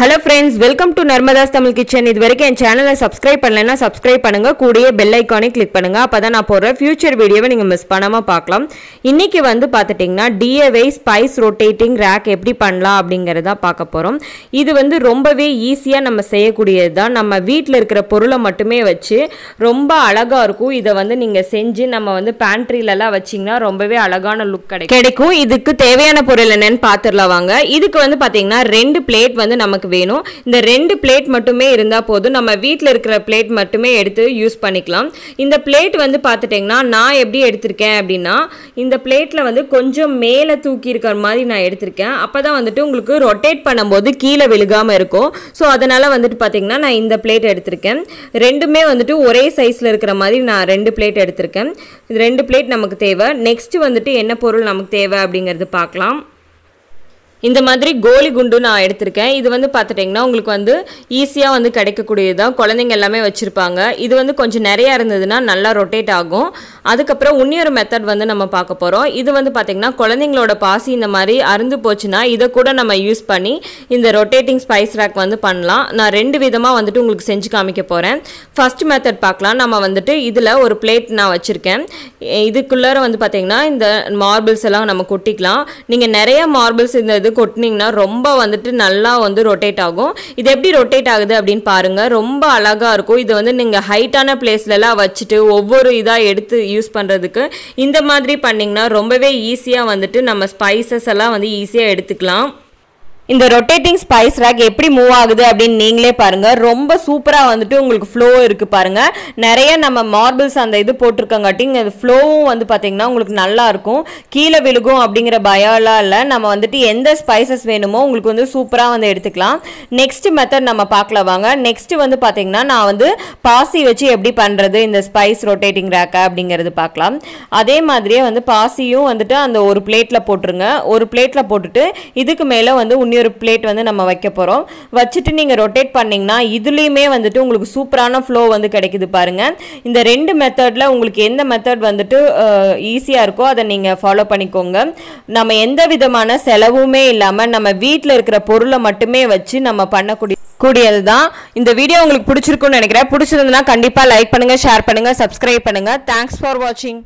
Hello friends welcome to Narmada's Tamil kitchen இது வரைக்கும் என் சேனலை சப்ஸ்கிரைப் பண்ணலைன்னா சப்ஸ்கிரைப் பண்ணுங்கள் கூடயே பெல் ஐக்கானே கிளிக் பண்ணுங்கள் அப்போ தான் நான் போடுற ஃபியூச்சர் வீடியோவை நீங்கள் மிஸ் பண்ணாமல் பார்க்கலாம். இன்றைக்கி வந்து பார்த்துட்டிங்கன்னா டிஏவை ஸ்பைஸ் ரொட்டேட்டிங் ரேக் எப்படி பண்ணலாம் அப்படிங்கிறதா பார்க்க போகிறோம் இது வந்து ரொம்பவே ஈஸியாக நம்ம செய்யக்கூடியது தான் நம்ம வீட்டில் இருக்கிற பொருளை மட்டுமே வச்சு ரொம்ப அழகாக இருக்கும். இதை வந்து நீங்கள் செஞ்சு நம்ம வந்து பேண்ட்ரிலலாம் வச்சிங்கன்னா ரொம்பவே அழகான லுக் கிடைக்கும். கிடைக்கும். இதுக்கு தேவையான பொருள் என்னென்னு பார்த்துடலாம் வாங்க. இதுக்கு வந்து பார்த்தீங்கன்னா ரெண்டு பிளேட் வந்து நமக்கு வேணும். இந்த ரெண்டு பிளேட் மட்டுமே இருந்தால் போதும். நம்ம வீட்டில் இருக்கிற பிளேட் மட்டுமே எடுத்து யூஸ் பண்ணிக்கலாம். இந்த பிளேட் வந்து பார்த்துட்டிங்கன்னா நான் எப்படி எடுத்திருக்கேன் அப்படின்னா இந்த பிளேட்டில் வந்து கொஞ்சம் மேலே தூக்கி இருக்கிற மாதிரி நான் எடுத்திருக்கேன். அப்போ தான் வந்துட்டு உங்களுக்கு ரொட்டேட் பண்ணும்போது கீழே விழுகாமல் இருக்கும். ஸோ அதனால் வந்துட்டு பார்த்தீங்கன்னா நான் இந்த பிளேட் எடுத்திருக்கேன். ரெண்டுமே வந்துட்டு ஒரே சைஸில் இருக்கிற மாதிரி நான் ரெண்டு பிளேட் எடுத்திருக்கேன். இது ரெண்டு பிளேட் நமக்கு தேவை. நெக்ஸ்ட் வந்துட்டு என்ன பொருள் நமக்கு தேவை அப்படிங்கிறது பார்க்கலாம். இந்த மாதிரி கோலி குண்டு நான் எடுத்திருக்கேன். இது வந்து பார்த்துட்டிங்கன்னா உங்களுக்கு வந்து ஈஸியாக வந்து கிடைக்கக்கூடியது தான் குழந்தைங்க எல்லாமே வச்சுருப்பாங்க. இது வந்து கொஞ்சம் நிறையா இருந்ததுன்னா நல்லா ரொட்டேட் ஆகும். அதுக்கப்புறம் இன்னொரு மெத்தட் வந்து நம்ம பார்க்க போகிறோம் இது வந்து பார்த்திங்கன்னா குழந்தைங்களோட பாசி இந்த மாதிரி அருந்து போச்சுன்னா இதை கூட நம்ம யூஸ் பண்ணி இந்த ரொட்டேட்டிங் ஸ்பைஸ் ரேக் வந்து பண்ணலாம். நான் ரெண்டு விதமாக வந்துட்டு உங்களுக்கு செஞ்சு காமிக்க போகிறேன் ஃபர்ஸ்ட் மெத்தட் பார்க்கலாம். நம்ம வந்துட்டு இதில் ஒரு பிளேட் நான் வச்சுருக்கேன். இதுக்குள்ளார வந்து பார்த்திங்கன்னா இந்த மார்பிள்ஸ் எல்லாம் நம்ம கொட்டிக்கலாம். நீங்கள் நிறைய மார்பிள்ஸ் இந்த இது கொட்டினீங்கன்னா ரொம்ப வந்துட்டு நல்லா வந்து ரொட்டேட் ஆகும். இது எப்படி ரொட்டேட் ஆகுது அப்படின்னு பாருங்க. ரொம்ப அழகாக இருக்கும். இது வந்து நீங்கள் ஹைட்டான பிளேஸ்லலாம் வச்சுட்டு ஒவ்வொரு இதாக எடுத்து யூஸ் பண்ணுறதுக்கு இந்த மாதிரி பண்ணிங்கன்னா ரொம்பவே ஈஸியாக வந்துட்டு நம்ம ஸ்பைசஸ் எல்லாம் வந்து ஈஸியாக எடுத்துக்கலாம். இந்த ரொட்டேட்டிங் ஸ்பைஸ் ரேக் எப்படி மூவ் ஆகுது அப்படின்னு நீங்களே பாருங்க. ரொம்ப சூப்பராக வந்துட்டு உங்களுக்கு ஃப்ளோ இருக்கு பாருங்க. நிறைய நம்ம மார்பிள்ஸ் அந்த இது போட்டிருக்கங்காட்டி அது ஃப்ளோவும் வந்து பார்த்தீங்கன்னா உங்களுக்கு நல்லா இருக்கும். கீழே விழுகும் அப்படிங்கிற பயம்லாம் இல்லை. நம்ம வந்துட்டு எந்த ஸ்பைசஸ் வேணுமோ உங்களுக்கு வந்து சூப்பராக வந்து எடுத்துக்கலாம். நெக்ஸ்ட் மெத்தட் நம்ம பார்க்கல வாங்க. நெக்ஸ்ட் வந்து பார்த்தீங்கன்னா நான் வந்து பாசி வச்சு எப்படி பண்ணுறது இந்த ஸ்பைஸ் ரொட்டேட்டிங் ரேக்கை அப்படிங்கிறது பார்க்கலாம். அதே மாதிரியே வந்து பாசியும் வந்துட்டு அந்த ஒரு பிளேட்டில் போட்டுருங்க. ஒரு பிளேட்டில் போட்டுட்டு இதுக்கு மேலே வந்து ஒரு பிளேட் வந்து நம்ம வைக்க போகிறோம் வச்சுட்டு நீங்கள் ரொட்டேட் பண்ணிங்கன்னா இதுலேயுமே வந்துட்டு உங்களுக்கு சூப்பரான ஃப்ளோ வந்து கிடைக்குது பாருங்கள் இந்த ரெண்டு மெத்தடில் உங்களுக்கு எந்த மெத்தட் வந்துட்டு ஈஸியாக இருக்கோ அதை நீங்கள் ஃபாலோ பண்ணிக்கோங்க. நம்ம எந்த விதமான செலவுமே இல்லாமல் நம்ம வீட்டில் இருக்கிற பொருளை மட்டுமே வச்சு நம்ம பண்ணக்கூடிய கூடியது தான் இந்த வீடியோ உங்களுக்கு பிடிச்சிருக்குன்னு நினைக்கிறேன். பிடிச்சிருந்ததுன்னா கண்டிப்பாக லைக் பண்ணுங்கள் ஷேர் பண்ணுங்கள் சப்ஸ்கிரைப் பண்ணுங்கள் தேங்க்ஸ் ஃபார் வாட்சிங்